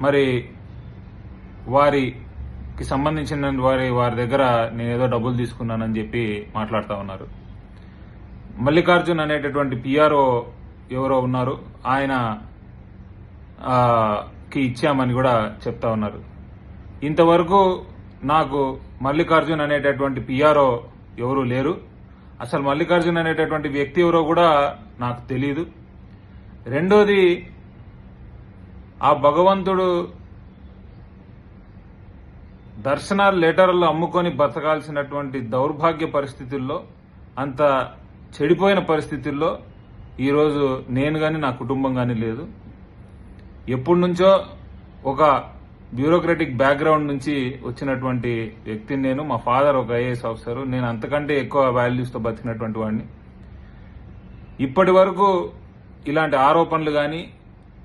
మరి వారికి సంబంధించిన వారి వారి దగ్గర నేను ఏదో డబ్బులు తీసుకున్నానని చెప్పి మాట్లాడుతూ ఉన్నారు. మల్లికార్జున్ అనేటటువంటి పిఆర్ఓ ఎవరో ఉన్నారు. ఆయన కి ఇచ్చామని కూడా చెప్తా ఉన్నారు. ఇంతవరకు నాకు మల్లికార్జున్ అనేటటువంటి పిఆర్ఓ ఎవరు లేరు. అసలు మల్లికార్జున్ అనేటటువంటి వ్యక్తి ఎవరో కూడా నాకు తెలియదు రెండోది ఆ భగవంతుడు దర్శనాలు లెటర్లు అమ్ముకొని బతకాల్సినటువంటి దౌర్భాగ్య పరిస్థితుల్లో అంత చెడిపోయిన పరిస్థితుల్లో ఈరోజు నేను కానీ నా కుటుంబం కానీ లేదు. ఎప్పటి నుంచో ఒక బ్యూరోక్రటిక్ బ్యాక్గ్రౌండ్ నుంచి వచ్చినటువంటి వ్యక్తిని నేను మా ఫాదర్ ఒక ఐఏఎస్ ఆఫీసర్ నేను అంతకంటే ఎక్కువ వాల్యూస్తో బతికినటువంటి వాడిని. ఇప్పటి వరకు ఇలాంటి ఆరోపణలు కానీ